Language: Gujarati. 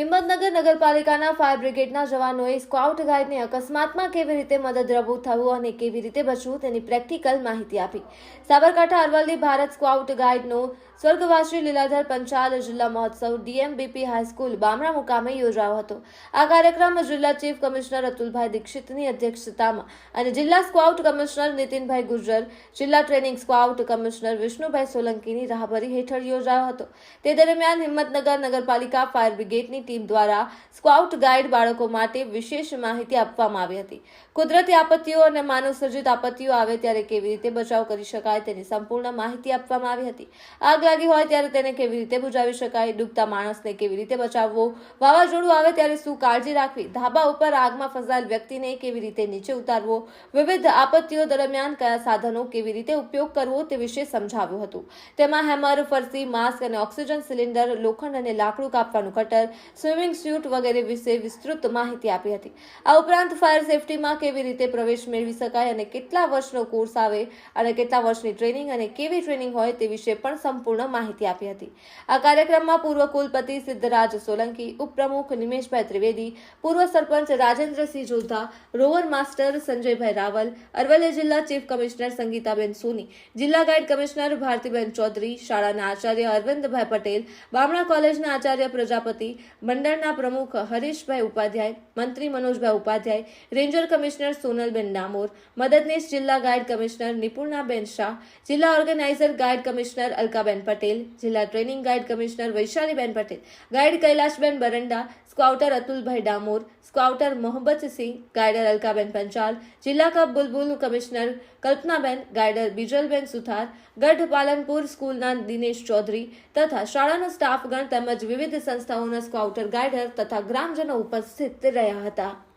નગરપાલિકાના ફાયર બ્રિગેડના જવાનોએ સ્કાઉટ ગાઈડને અકસ્માતમાં કેવી રીતે મદદરૂપ થવું અને કેવી રીતે બચવું તેની પ્રેક્ટિકલ માહિતી આપી. સાબરકાંઠા અરવલ્લી ભારત સ્કાઉટ ગાઈડનો સ્વર્ગવાસી લીલાધર પંચાલ જિલ્લા મહોત્સવ ડીએમબીપી હાઈસ્કૂલ બામણા મુકામે યોજાયો હતો. આ કાર્યક્રમ જિલ્લા ચીફ કમિશનર અતુલભાઈ દીક્ષિતની અધ્યક્ષતામાં અને જિલ્લા સ્કાઉટ કમિશનર નીતિનભાઈ ગુર્જર, જિલ્લા ટ્રેનિંગ સ્કાઉટ કમિશનર વિષ્ણુભાઈ સોલંકીની રાહબરી હેઠળ યોજાયો હતો. તે દરમિયાન હિંમતનગર નગરપાલિકા ફાયર બ્રિગેડની ટીમ દ્વારા સ્કાઉટ ગાઈડ બાળકો માટે વિશેષ માહિતી આપવામાં આવી હતી. કુદરતી આપત્તિઓ અને માનવ સર્જિત આપત્તિઓ આવે ત્યારે કેવી રીતે બચાવ કરી શકાય તેની સંપૂર્ણ માહિતી આપવામાં આવી હતી. આગ લાગી હોય ત્યારે તેને કેવી રીતે બુજાવી શકાય, ડૂબતા માણસને કેવી રીતે બચાવવો, વાવાઝોડું આવે ત્યારે શું કાળજી રાખવી, ધાબા ઉપર આગમાં ફસાયેલ વ્યક્તિને કેવી રીતે નીચે ઉતારવો, વિવિધ આપત્તિઓ દરમિયાન કયા સાધનો કેવી રીતે ઉપયોગ કરવો તે વિશે સમજાવ્યું હતું. તેમાં હેમર, ફરસી, માસ્ક અને ઓક્સિજન સિલિન્ડર, લોખંડ અને લાકડું કાપવાનું કટર સ્વિમિંગ સ્યુટ વગેરે વિશે વિસ્તૃત માહિતી આપી હતી. આ ઉપરાંત ફાયર સેફટીમાં કેવી રીતે પ્રવેશ મેળવી શકાય અને કેટલા વર્ષનો કોર્સ આવે અને કેટલા વર્ષની ટ્રેનિંગ અને કેવી ટ્રેનિંગ હોય તે વિશે પણ સંપૂર્ણ માહિતી આપી હતી. આ કાર્યક્રમમાં પૂર્વ કુલપતિ સિદ્ધરાજ સોલંકી, ઉપપ્રમુખ નિમેશભાઈ ત્રિવેદી, પૂર્વ સરપંચ રાજેન્દ્રસિંહ જોધા રોવર માસ્ટર સંજયભાઈ રાવલ, અરવલ્લી જિલ્લા ચીફ કમિશનર સંગીતાબેન સોની, જિલ્લા ગાઈડ કમિશનર ભારતીબેન ચૌધરી, શાળાના આચાર્ય અરવિંદભાઈ પટેલ, બામણા કોલેજના આચાર્ય પ્રજાપતિ મંડળના પ્રમુખ હરીશભાઈ ઉપાધ્યાય, મંત્રી મનોજભાઈ ઉપાધ્યાય, રેન્જર કમિશનર સોનલબેન ડામોર, મદદનીશ જિલ્લા ગાઈડ કમિશનર નિપુણાબેન શાહ, જિલ્લા organiser guide commissioner Alkaben Patel, જિલ્લા training guide commissioner Vaishaliben Patel, guide Kailashben Baranda, scouter Atulbhai Damor, scouter Mohabbatsinh guider Alkaben Panchal, જિલ્લા cup Bulbul commissioner Kalpanaben, guider Bijalben Suthar, Gadh Palanpur સ્કૂલના દિનેશ ચૌધરી તથા શાળાનો સ્ટાફગણ તેમજ વિવિધ સંસ્થાઓના સ્કાઉટર ગાઈડર તથા ગ્રામજનો ઉપસ્થિત રહ્યા હતા.